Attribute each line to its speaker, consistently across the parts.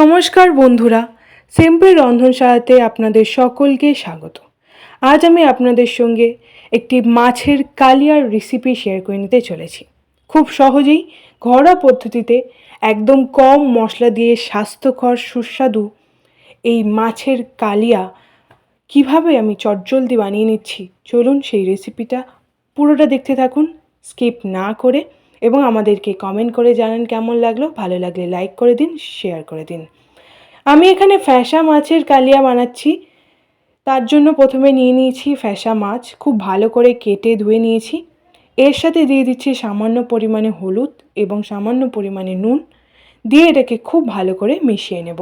Speaker 1: নমস্কার বন্ধুরা, সিম্পল রন্ধনশালাতে আপনাদের সকলকে স্বাগত। আজ আমি আপনাদের সঙ্গে একটি মাছের কালিয়ার রেসিপি শেয়ার করে নিতে চলেছি। খুব সহজেই ঘরোয়া পদ্ধতিতে একদম কম মশলা দিয়ে স্বাস্থ্যকর, সুস্বাদু এই মাছের কালিয়া কীভাবে আমি চটজলদি বানিয়ে নিচ্ছি, চলুন সেই রেসিপিটা পুরোটা দেখতে থাকুন স্কিপ না করে এবং আমাদেরকে কমেন্ট করে জানান কেমন লাগল। ভালো লাগলে লাইক করে দিন শেয়ার করে দিন। আমি এখানে ফ্যাসা মাছের কালিয়া বানাচ্ছি। তার জন্য প্রথমে নিয়ে নিয়েছি ফ্যাসা মাছ। খুব ভালো করে কেটে ধুয়ে নিয়েছি। এর সাথে দিয়ে দিচ্ছি সামান্য পরিমাণে হলুদ এবং সামান্য পরিমাণে নুন। দিয়ে এটাকে খুব ভালো করে মিশিয়ে নেব।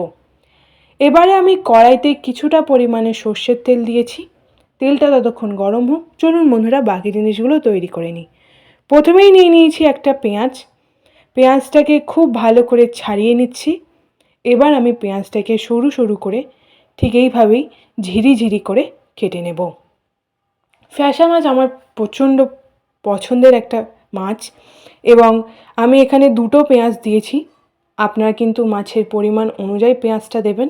Speaker 1: এবারে আমি কড়াইতে কিছুটা পরিমাণে সর্ষের তেল দিয়েছি। তেলটা ততক্ষণ গরম হোক। চলুন বন্ধুরা, বাকি জিনিসগুলো তৈরি করে নিই। প্রথমেই নিয়ে নিয়েছি একটা পেঁয়াজ। পেঁয়াজটাকে খুব ভালো করে ছাড়িয়ে নিচ্ছি। এবার আমি পেঁয়াজটাকে সরু সরু করে ঠিক এইভাবেই ঝিরি ঝিরি করে কেটে নেব। ফ্যাসা মাছ আমার প্রচণ্ড পছন্দের একটা মাছ এবং আমি এখানে দুটো পেঁয়াজ দিয়েছি। আপনারা কিন্তু মাছের পরিমাণ অনুযায়ী পেঁয়াজটা দেবেন।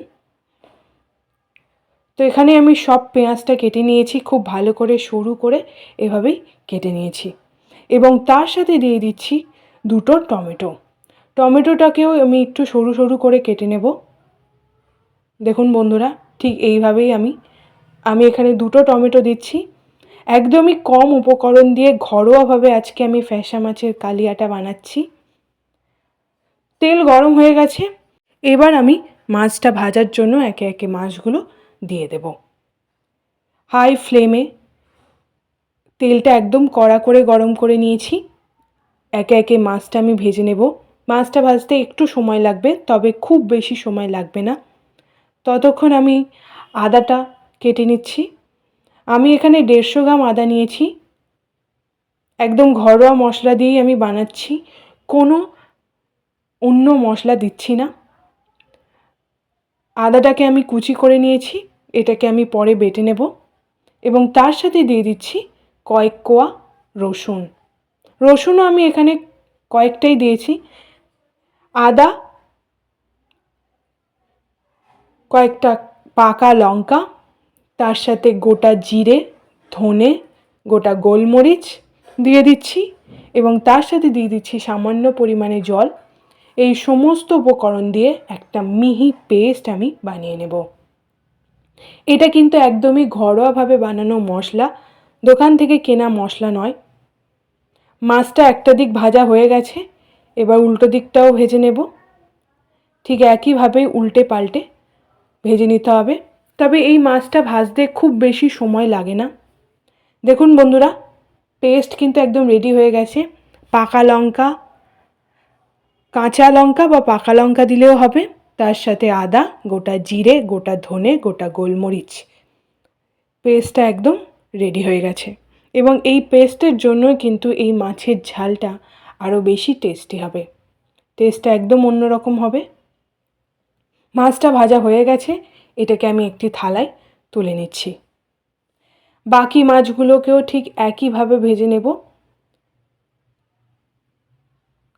Speaker 1: তো এখানে আমি সব পেঁয়াজটা কেটে নিয়েছি, খুব ভালো করে সরু করে এভাবেই কেটে নিয়েছি। এবং তার সাথে দিয়ে দিচ্ছি দুটো টমেটো। টমেটোটাকেও আমি একটু সরু সরু করে কেটে নেব। দেখুন বন্ধুরা, ঠিক এইভাবেই আমি আমি এখানে দুটো টমেটো দিচ্ছি। একদমই কম উপকরণ দিয়ে ঘরোয়াভাবে আজকে আমি ফ্যাসা মাছের কালিয়াটা বানাচ্ছি। তেল গরম হয়ে গেছে, এবার আমি মাছটা ভাজার জন্য একে একে মাছগুলো দিয়ে দেব। হাই ফ্লেমে তেলটা একদম কড়া করে গরম করে নিয়েছি। একে একে মাছটা আমি ভেজে নেব। মাছটা ভাজতে একটু সময় লাগবে, তবে খুব বেশি সময় লাগবে না। ততক্ষণ আমি আদাটা কেটে নিচ্ছি। আমি এখানে দেড়শো গ্রাম আদা নিয়েছি। একদম ঘরোয়া মশলা দিয়েই আমি বানাচ্ছি। কোনো অন্য মশলা দিচ্ছি না। আদাটাকে আমি কুচি করে নিয়েছি, এটাকে আমি পরে বেটে নেব। এবং তার সাথে দিয়ে দিচ্ছি কয়েক কোয়া রসুন। রসুনও আমি এখানে কয়েকটাই দিয়েছি। আদা, কয়েকটা পাকা লঙ্কা, তার সাথে গোটা জিরে, ধনে, গোটা গোলমরিচ দিয়ে দিচ্ছি এবং তার সাথে দিয়ে দিচ্ছি সামান্য পরিমাণে জল। এই সমস্ত উপকরণ দিয়ে একটা মিহি পেস্ট আমি বানিয়ে নেব। এটা কিন্তু একদমই ঘরোয়াভাবে বানানো মশলা। দোকান থেকে কেনা মশলা নয়। মাছটা একটা দিক ভাজা হয়ে গেছে, এবার উল্টো দিকটাও ভেজে নেব। ঠিক একইভাবেই উল্টে পাল্টে ভেজে নিতে হবে। তবে এই মাছটা ভাজতে খুব বেশি সময় লাগে না। দেখুন বন্ধুরা, পেস্ট কিন্তু একদম রেডি হয়ে গেছে। পাকা লঙ্কা, কাঁচা লঙ্কা বা পাকা লঙ্কা দিলেও হবে। তার সাথে আদা, গোটা জিরে, গোটা ধনে, গোটা গোলমরিচ। পেস্টটা একদম রেডি হয়ে গেছে। এবং এই পেস্টের জন্যই কিন্তু এই মাছের ঝালটা আরও বেশি টেস্টি হবে। টেস্টটা একদম অন্যরকম হবে। মাছটা ভাজা হয়ে গেছে, এটাকে আমি একটি থালায় তুলে নিচ্ছি। বাকি মাছগুলোকেও ঠিক একইভাবে ভেজে নেব।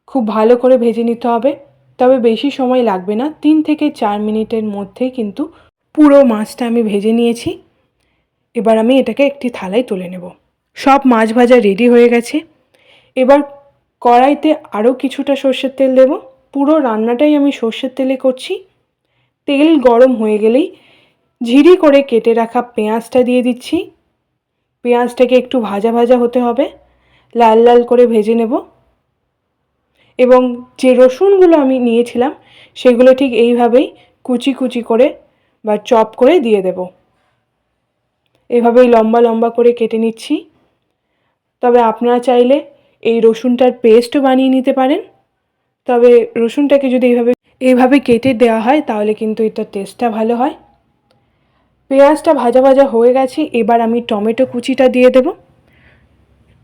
Speaker 1: খুব ভালো করে ভেজে নিতে হবে, তবে বেশি সময় লাগবে না। তিন থেকে চার মিনিটের মধ্যে কিন্তু পুরো মাছটা আমি ভেজে নিয়েছি। এবার আমি এটাকে একটি থালায় তুলে নেব। সব মাছ ভাজা রেডি হয়ে গেছে। এবার কড়াইতে আরও কিছুটা সর্ষের তেল দেব। পুরো রান্নাটাই আমি সর্ষের তেলে করছি। তেল গরম হয়ে গেলেই ঝিরি করে কেটে রাখা পেঁয়াজটা দিয়ে দিচ্ছি। পেঁয়াজটাকে একটু ভাজা ভাজা হতে হবে। লাল লাল করে ভেজে নেব। এবং যে রসুনগুলো আমি নিয়েছিলাম, সেগুলো ঠিক এইভাবেই কুচি কুচি করে বা চপ করে দিয়ে দেব। এভাবেই লম্বা লম্বা করে কেটে নিচ্ছি। তবে আপনারা চাইলে এই রসুনটার পেস্টও বানিয়ে নিতে পারেন। তবে রসুনটাকে যদি এইভাবে এইভাবে কেটে দেওয়া হয়, তাহলে কিন্তু এটার টেস্টটা ভালো হয়। পেঁয়াজটা ভাজা ভাজা হয়ে গেছে, এবার আমি টমেটো কুচিটা দিয়ে দেব।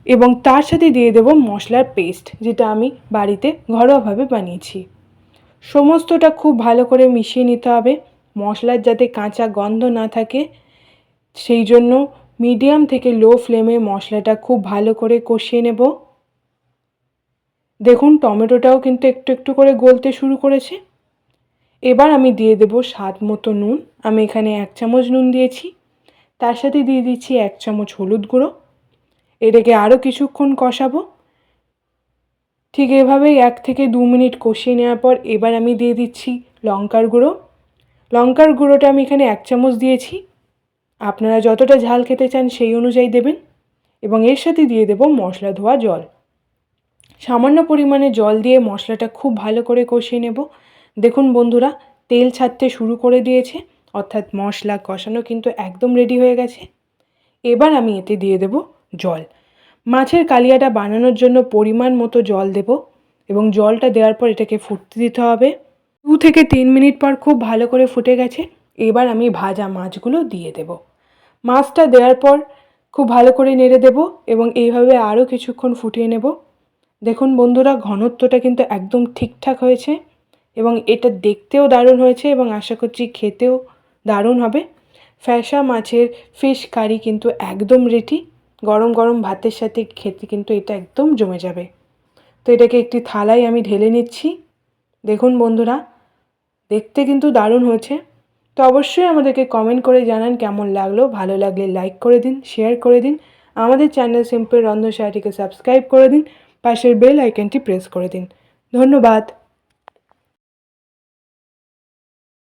Speaker 1: এবং তার সাথে দিয়ে দেব মশলার পেস্ট যেটা আমি বাড়িতে ঘরোয়াভাবে বানিয়েছি। সমস্তটা খুব ভালো করে মিশিয়ে নিতে হবে। মশলার যাতে কাঁচা গন্ধ না থাকে সেই জন্য মিডিয়াম থেকে লো ফ্লেমে মশলাটা খুব ভালো করে কষিয়ে নেব। দেখুন, টমেটোটাও কিন্তু একটু একটু করে গলতে শুরু করেছে। এবার আমি দিয়ে দেব স্বাদ মতো নুন। আমি এখানে এক চামচ নুন দিয়েছি। তার সাথে দিয়ে দিচ্ছি এক চামচ হলুদ গুঁড়ো। এটাকে আরও কিছুক্ষণ কষাবো। ঠিক এভাবেই এক থেকে দু মিনিট কষিয়ে নেওয়ার পর এবার আমি দিয়ে দিচ্ছি লঙ্কার গুঁড়ো। লঙ্কার গুঁড়োটা আমি এখানে এক চামচ দিয়েছি। আপনারা যতটা ঝাল খেতে চান সেই অনুযায়ী দেবেন এবং এর সাথে দিয়ে দেব মশলা ধোয়া জল। সামান্য পরিমাণে জল দিয়ে মশলাটা খুব ভালো করে কষিয়ে নেব। দেখুন বন্ধুরা, তেল ছাড়তে শুরু করে দিয়েছে, অর্থাৎ মশলা কষানো কিন্তু একদম রেডি হয়ে গেছে। এবার আমি এতে দিয়ে দেব জল। মাছের কালিয়াটা বানানোর জন্য পরিমাণ মতো জল দেব এবং জলটা দেওয়ার পর এটাকে ফুটতে দিতে হবে। দু থেকে তিন মিনিট পর খুব ভালো করে ফুটে গেছে। এবার আমি ভাজা মাছগুলো দিয়ে দেব। মাছটা দেওয়ার পর খুব ভালো করে নেড়ে দেব এবং এইভাবে আরও কিছুক্ষণ ফুটিয়ে নেব। দেখুন বন্ধুরা, ঘনত্বটা কিন্তু একদম ঠিকঠাক হয়েছে এবং এটা দেখতেও দারুণ হয়েছে এবং আশা করছি খেতেও দারুণ হবে। ফ্যাসা মাছের ফিশ কারি কিন্তু একদম রেডি গরম গরম ভাতের সাথে খেতে কিন্তু এটা একদম জমে যাবে। তো এটাকে একটি থালায় আমি ঢেলে নিচ্ছি। দেখুন বন্ধুরা, দেখতে কিন্তু দারুণ হয়েছে। তো অবশ্যই আমাদেরকে কমেন্ট করে জানান কেমন লাগল। ভালো লাগলে লাইক করে দিন শেয়ার করে দিন। আমাদের চ্যানেল সিম্পল রন্ধনশালাটিকে সাবস্ক্রাইব করে দিন। পাশের বেল আইকনটি প্রেস করে দিন। ধন্যবাদ।